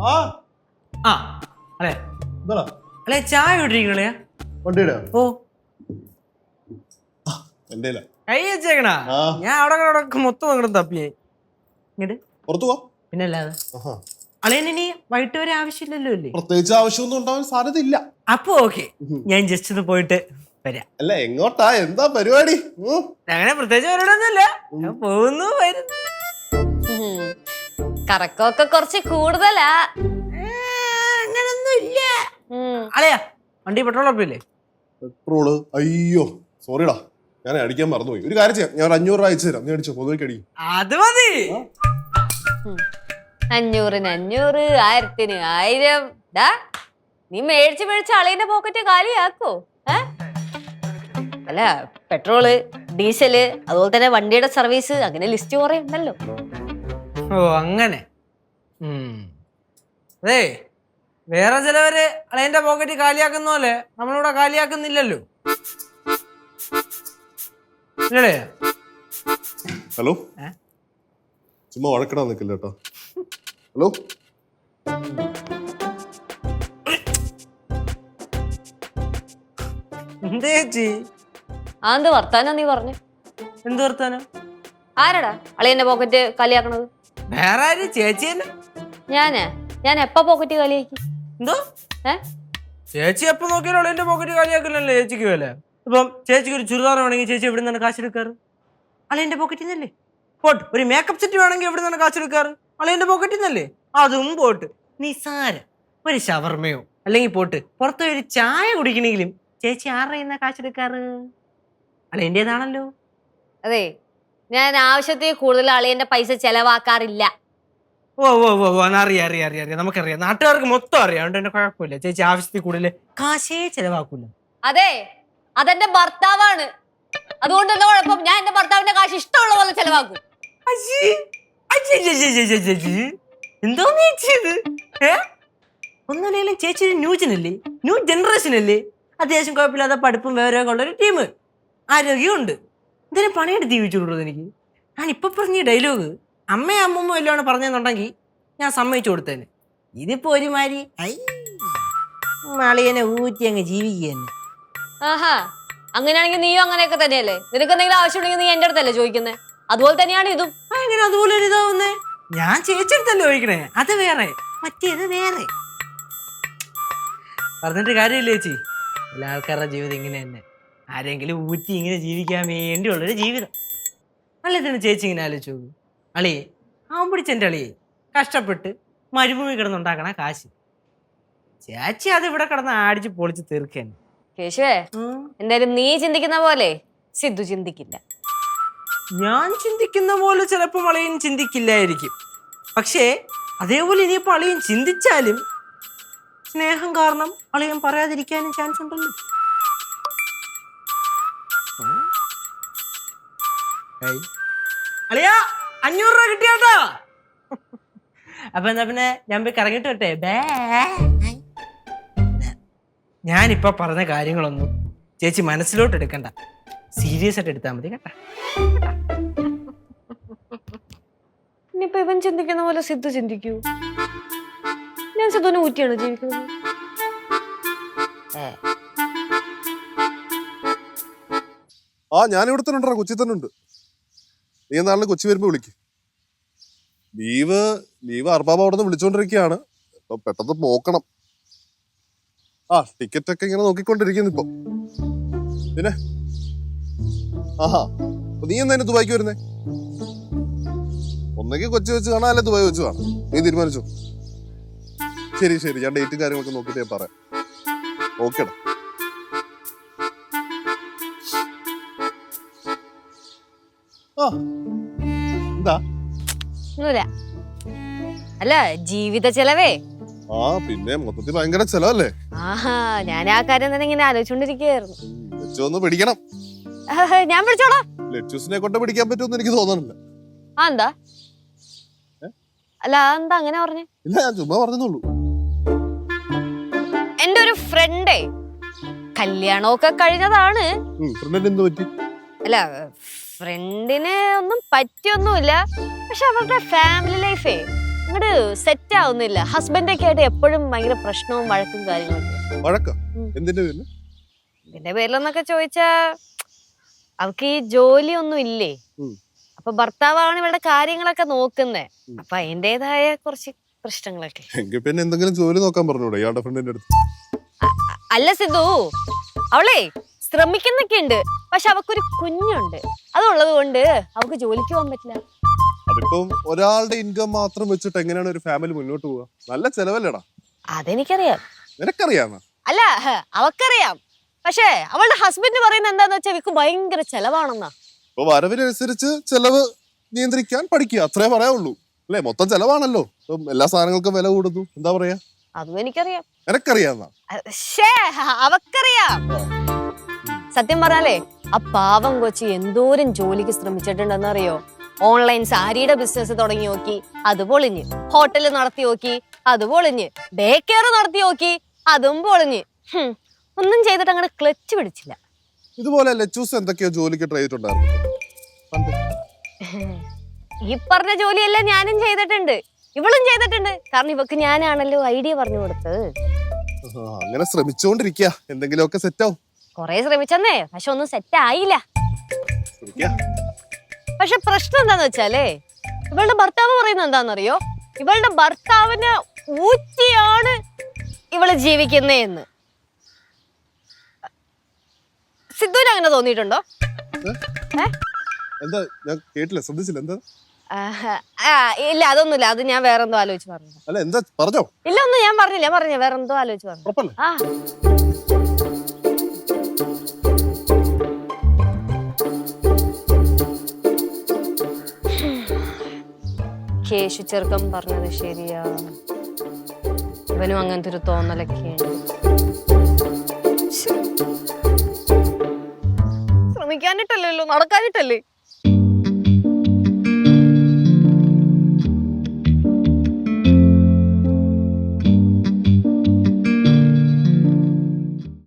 ആ? ചായ ഇട്ടിരിക്കണേ വണ്ടിയുടെ? ഓ. എന്റെ കൈ വെച്ചേക്കണ? ആ. ഞാൻ അവിടെ അവിടെ മൊത്തം അങ്ങോട്ട് തപ്പിയേ ഇങ്ങോട്ട് പുറത്തു പോ. പിന്നെ അല്ലാതെ. വൈകിട്ട് വരെ ആവശ്യമില്ലല്ലോ അല്ലേ? പ്രത്യേകിച്ച് ആവശ്യമൊന്നും ഉണ്ടാവാൻ സാധ്യതയില്ല. അപ്പൊ ഓക്കെ. ഞാൻ ജസ്റ്റ് ഒന്ന് പോയിട്ട് വരാം. അല്ല എങ്ങോട്ടാ? എന്താ പരിപാടി. അങ്ങനെ പ്രത്യേകിച്ച് പരിപാടിയൊന്നുമില്ല. ഞാൻ പോകുന്നു വരുന്നു. കറക്കമൊക്കെ കുറച്ച് കൂടുതലാ. അങ്ങനൊന്നുമില്ല. അളയാ വണ്ടി പെട്രോൾ ഉറപ്പില്ലേ? പെട്രോൾ? അയ്യോ സോറിടാ ഞാൻ അടിക്കാൻ മറന്നുപോയി. ഒരു കാര്യം ചെയ്യാം. ഞാൻ ഒരു അഞ്ഞൂറ് രൂപ അയച്ചു തരാം. നീ അടിച്ചോ? പൊതുവെ അടിക്കും അത് മതി. അഞ്ഞൂറിന് അഞ്ഞൂറ് ആയിരത്തിന് ആയിരം. ഡാ നീ മേടിച്ച് മേടിച്ച് അളിയന്റെ പോക്കറ്റ് കാലിയാക്കോ? അല്ല പെട്രോൾ ഡീസൽ അതുപോലെ തന്നെ വണ്ടിയുടെ സർവീസ് അങ്ങനെ ലിസ്റ്റ് കുറേ ഉണ്ടല്ലോ. ഓ അങ്ങനെ. അതേ വേറെ ചിലവര് അളയന്റെ പോക്കറ്റ് കാലിയാക്കുന്ന പോലെ നമ്മളിവിടെ കാലിയാക്കുന്നില്ലല്ലോ. ഇല്ലേ ഹലോ? ചുമ്മാ വഴക്കിടാൻ നിൽക്കില്ല കേട്ടോ. ഹലോ? എന്ത് വർത്താനം നീ പറഞ്ഞു? എന്ത് വർത്താനം? ആരടാ അളിയന്റെ പോക്കറ്റ് കാലിയാക്കണത്? വേറെ ആര് ചേച്ചി തന്നെ ഞാനാ ഞാൻ എപ്പ പോക്കറ്റ് കാലിയാക്കി എന്തോ? ഏ? ചേച്ചി എപ്പോ നോക്കിയാലും എന്റെ പോക്കറ്റ് കാലിയാക്കില്ലല്ലേ ചേച്ചിക്ക് വില? ഇപ്പം ചേച്ചിക്ക് ഒരു ചുരിദാർ വേണമെങ്കിൽ ചേച്ചി എവിടെ നിന്നാണ് കാശ് എടുക്കാറ്? അളയന്റെ പോക്കറ്റിൽ നിന്നല്ലേ? പോട്ട്. ഒരു മേക്കപ്പ് സെറ്റ് വേണമെങ്കിൽ എവിടെ നിന്നാണ് കാശ് എടുക്കാറ്? അളയന്റെ പോക്കറ്റിൽ നിന്നല്ലേ? അതും പോട്ട്. നിസാരം ഒരു ഷവർമയോ? അല്ലെങ്കിൽ പോട്ട്. പുറത്ത് ഒരു ചായ കുടിക്കണെങ്കിലും ചേച്ചി ആരുടെ കാശെടുക്കാറ് കാശ് എടുക്കാറ്? അളയന്റേതാണല്ലോ അതെ ഞാൻ ആവശ്യത്തിൽ കൂടുതൽ അളിയന്റെ പൈസ ചെലവാക്കാറില്ല. ഓ ഓ ഓ ഓ അറിയാം അറിയാം അറിയാം അറിയാം. നമുക്കറിയാം. നാട്ടുകാർക്ക് മൊത്തം അറിയാം. അതുകൊണ്ട് തന്നെ കുഴപ്പമില്ല. ചേച്ചി ആവശ്യത്തിൽ കൂടുതൽ കാശേ ചെലവാക്കൂല. അതെ. അതെന്റെ ഭർത്താവാണ്. അതുകൊണ്ട് എന്താ കുഴപ്പം. ഞാൻ എന്റെ ഭർത്താവിന്റെ കാശ് ഇഷ്ടമുള്ള പോലെ ചെലവാക്കും. എന്തോ ഏ? ഒന്നല്ലെങ്കിലും ചേച്ചി ഒരു ന്യൂ ജനല്ലേ ന്യൂ ജനറേഷൻ അല്ലേ? അത്യാവശ്യം കുഴപ്പമില്ലാതെ പഠിപ്പും വേറെ ഉള്ള ഒരു ടീം ആരോഗ്യമുണ്ട് എന്തിനും പണിയെടുത്ത് ജീവിച്ചു കൊടുക്കുന്നത് എനിക്ക്. ഞാൻ ഇപ്പം പറഞ്ഞ ഡയലോഗ് അമ്മയും അമ്മമ്മ എല്ലാം പറഞ്ഞെന്നുണ്ടെങ്കിൽ ഞാൻ സമ്മതിച്ചു കൊടുത്തേനെ. ഇതിപ്പോ ഒരുമാതിരി ഐ മാളിയനെ ഊറ്റി അങ്ങ് ജീവിക്കുക തന്നെ ആഹാ അങ്ങനെയാണെങ്കിൽ നീയോ അങ്ങനെയൊക്കെ തന്നെയല്ലേ? നിനക്ക് എന്തെങ്കിലും ആവശ്യമുണ്ടെങ്കിൽ നീ എന്റെ അടുത്തല്ലേ ചോദിക്കുന്നത് അതുപോലെ തന്നെയാണ് ഇതും. എങ്ങനെ അതുപോലെ ഒരു ഇതാവുന്നേ? ഞാൻ ചേച്ചിടത്തല്ലേ ചോദിക്കണേ? അത് വേറെ മറ്റേത് വേറെ. പറഞ്ഞിട്ട് കാര്യമില്ല ചേച്ചി. എല്ലാ ആൾക്കാരുടെ ജീവിതം ഇങ്ങനെ തന്നെ. ആരെങ്കിലും ഊറ്റി ഇങ്ങനെ ജീവിക്കാൻ വേണ്ടിയുള്ളൊരു ജീവിതം. അല്ലെ ചേച്ചി ഇങ്ങനെ ആലോചിച്ചു നോക്കൂ. അളിയെ അവൻ പിടിച്ചെന്റെ അളിയെ കഷ്ടപ്പെട്ട് മരുഭൂമി കിടന്നുണ്ടാക്കണ കാശ്. ചേച്ചി അത് ഇവിടെ കിടന്ന് ആടിച്ച് പൊളിച്ച് തീർക്കാൻ കേശുവേ എന്തായാലും നീ ചിന്തിക്കുന്ന പോലെ സിദ്ധു ചിന്തിക്കില്ല. ഞാൻ ചിന്തിക്കുന്ന പോലെ ചിലപ്പോൾ അളിയൻ ചിന്തിക്കില്ലായിരിക്കും. പക്ഷേ അതേപോലെ ഇനിയിപ്പോൾ അളിയൻ ചിന്തിച്ചാലും സ്നേഹം കാരണം അളിയൻ പറയാതിരിക്കാനും ചാൻസ് ഉണ്ടല്ലോ. അളിയാ അഞ്ഞൂറ് രൂപ കിട്ടിയോട്ടോ? അപ്പൊ എന്നാ പിന്നെ ഞാൻ പോയി കറങ്ങിട്ട് വട്ടെ ബേ. ഞാനിപ്പോ പറഞ്ഞ കാര്യങ്ങളൊന്നും ചേച്ചി മനസ്സിലോട്ട് എടുക്കണ്ട. സീരിയസ് ആയിട്ട് എടുത്താൽ മതി കേട്ടാ. ഇനിയിപ്പൊ ഇവൻ ചിന്തിക്കുന്ന പോലെ സിദ്ധു ചിന്തിക്കൂ. ഞാൻ സിദ്ധുവിനെ ഊറ്റിയാണ് ജീവിക്കുന്നത്? ആ ഞാൻ ഇവിടെ തന്നെ ഉണ്ടോ കൊച്ചി തന്നെ ഉണ്ട്. നീ നാളിൽ കൊച്ചി വരുമ്പോ വിളിക്ക്. ലീവ് ലീവ് അർബാബ അവിടെ നിന്ന് വിളിച്ചോണ്ടിരിക്കുകയാണ് അപ്പൊ പെട്ടെന്ന് പോക്കണം ആ ടിക്കറ്റ് ഒക്കെ ഇങ്ങനെ നോക്കിക്കൊണ്ടിരിക്കുന്നു ഇപ്പൊ. പിന്നെ? ആഹാ നീ ഇനി ദുബായിക്ക് വരുന്നേ? ഒന്നെങ്കിൽ കൊച്ചി വെച്ച് കാണാം അല്ലെ ദുബായ് വെച്ച് കാണാം. നീ തീരുമാനിച്ചു? ശരി ശരി. ഞാൻ ഡേറ്റും കാര്യങ്ങളൊക്കെ നോക്കിയിട്ട് ഞാൻ പറയാം. ഓക്കേടാ. ഒന്നുമില്ല അല്ല ജീവിത ചെലവേ. ആ പിന്നെ മൊത്തത്തിൽ ഭയങ്കര ചെലവല്ലേ? ആഹാ ഞാൻ ആ കാര്യം തന്നെ ഇങ്ങനെ ആലോചിച്ചോണ്ടിരിക്കുകയായിരുന്നു. ലച്ചു ഒന്ന് പിടിക്കണം. ഞാൻ പിടിച്ചോളാം. ലച്ചൂസിനെ കൊണ്ട് പിടിക്കാൻ പറ്റുമെന്ന് എനിക്ക് തോന്നുന്നില്ല ആ എന്താ? അല്ല എന്താ അങ്ങനെ പറഞ്ഞു? ഇല്ല ഞാൻ ചുമ്മാ പറഞ്ഞതുള്ളൂ എന്റെ ഒരു ഫ്രണ്ടേ കല്യാണമൊക്കെ കഴിഞ്ഞതാണ്. അല്ല ഫ്രണ്ടിന് ഒന്നും പറ്റിയൊന്നുമില്ല. പക്ഷെ അവരുടെ ഫാമിലി ലൈഫേ അങ്ങോട്ട് സെറ്റ് ആവുന്നില്ല. ഹസ്ബൻഡൊക്കെ ആയിട്ട് എപ്പോഴും ഭയങ്കര പ്രശ്നവും വഴക്കും കാര്യങ്ങളൊക്കെ. വഴക്ക? പേരിലൊന്നൊക്കെ എന്തിന്റെ പേരിൽ? ഇതിന്റെ പേരിലെന്നൊക്കെ ചോദിച്ചാ അവൾക്ക് ഈ ജോലി ഒന്നും ഇല്ലേ അപ്പൊ ഭർത്താവാണ് ഇവളുടെ കാര്യങ്ങളൊക്കെ നോക്കുന്നേ. അപ്പൊ അതിന്റേതായ കുറച്ച് പ്രശ്നങ്ങളൊക്കെ. എങ്കിൽ പിന്നെ എന്തെങ്കിലും ജോലി നോക്കാൻ പറഞ്ഞൂടെ ഇയാളുടെ ഫ്രണ്ടിന്റെ അടുത്ത്? അല്ല സിദ്ധു അവളെ ശ്രമിക്കുന്നൊക്കെ ഉണ്ട് പക്ഷെ അവക്കൊരു കുഞ്ഞുണ്ട്. അതുള്ളത് കൊണ്ട് അവക്ക് ജോലിക്ക് പോകാൻ പറ്റില്ല. അതിപ്പം ഒരാളുടെ ഇൻകം മാത്രം വെച്ചിട്ട് എങ്ങനെയാണ് ഒരു ഫാമിലി മുന്നോട്ട് പോവുക? നല്ല ചെലവല്ലടാ. അതെനിക്കറിയാം. നിനക്കറിയാമോ? അല്ല അവക്കറിയാം. പക്ഷേ അവളുടെ ഹസ്ബൻഡ് പറയുന്നത് എന്താന്ന് വെച്ചാൽ ഇവക്ക് ഭയങ്കര ചെലവാണെന്നാ. അപ്പൊ വരവിനനുസരിച്ച് ചെലവ് നിയന്ത്രിക്കാൻ പഠിക്കുക. അത്രേ പറയാവുള്ളൂ. അല്ലേ? മൊത്തം ചെലവാണല്ലോ. ഇപ്പം എല്ലാ സാധനങ്ങൾക്കും വില കൂടുന്നു. എന്താ പറയാ? അതും എനിക്കറിയാം. നിനക്കറിയാന്നാ അവക്കറിയാം. സത്യം പറഞ്ഞാലേ ആ പാവം കൊച്ചി എന്തോരം ജോലിക്ക് ശ്രമിച്ചിട്ടുണ്ടെന്നറിയോ? ഓൺലൈൻ സാരിയുടെ ബിസിനസ് തുടങ്ങി നോക്കി അത് പൊളിഞ്ഞ്. ഹോട്ടൽ നടത്തി നോക്കി അത് പൊളിഞ്ഞ്. ഡേ കെയർ നടത്തി നോക്കി അതും പൊളിഞ്ഞ്. ഒന്നും ചെയ്തിട്ട് അങ്ങനെ ക്ലച്ച് പിടിച്ചില്ല. ഇതുപോലെ ലച്ചൂസ് എന്തൊക്കെയോ ജോലിക്ക് ട്രൈ ചെയ്തിട്ടുണ്ടായിരുന്നു. ഈ പറഞ്ഞ ജോലിയെല്ലാം ഞാനും ചെയ്തിട്ടുണ്ട്. ഇവളും ചെയ്തിട്ടുണ്ട്. കാരണം ഇവക്ക് ഞാനാണല്ലോ ഐഡിയ പറഞ്ഞു കൊടുത്തത്. അങ്ങനെ ശ്രമിച്ചോണ്ടിരിക്കുക എന്തെങ്കിലുമൊക്കെ സെറ്റ് ആവും. കൊറേ ശ്രമിച്ചെന്നേ. പക്ഷെ ഒന്നും സെറ്റ് ആയില്ല. പക്ഷെ പ്രശ്നം എന്താന്ന് വെച്ചാലേ ഇവളുടെ ഭർത്താവ് പറയുന്നത് എന്താണെന്നറിയോ? ഇവളുടെ ഭർത്താവിന് ഊറ്റിയാണ് ഇവൾ ജീവിക്കുന്നേന്ന്. സിദ്ധുവിന് അങ്ങനെ തോന്നിയിട്ടുണ്ടോ? എന്താ? ഞാൻ കേട്ടില്ല. ശ്രദ്ധിച്ചില്ല. എന്താ? ഇല്ല അതൊന്നുമില്ല. അത് ഞാൻ വേറെന്തോ ആലോചിച്ച് പറഞ്ഞു അല്ല എന്താ? പറഞ്ഞോ. ഇല്ല ഒന്നും ഞാൻ പറഞ്ഞില്ല. ഞാൻ പറഞ്ഞ വേറെന്തോ ആലോചിച്ച് പറഞ്ഞു ആ. കേശു ചെറുക്കം പറഞ്ഞത് ശരിയാ. ഇവനും അങ്ങനത്തെ ഒരു തോന്നലൊക്കെ ശ്രമിക്കാനിട്ടല്ലോ നടക്കാനിട്ടല്ലേ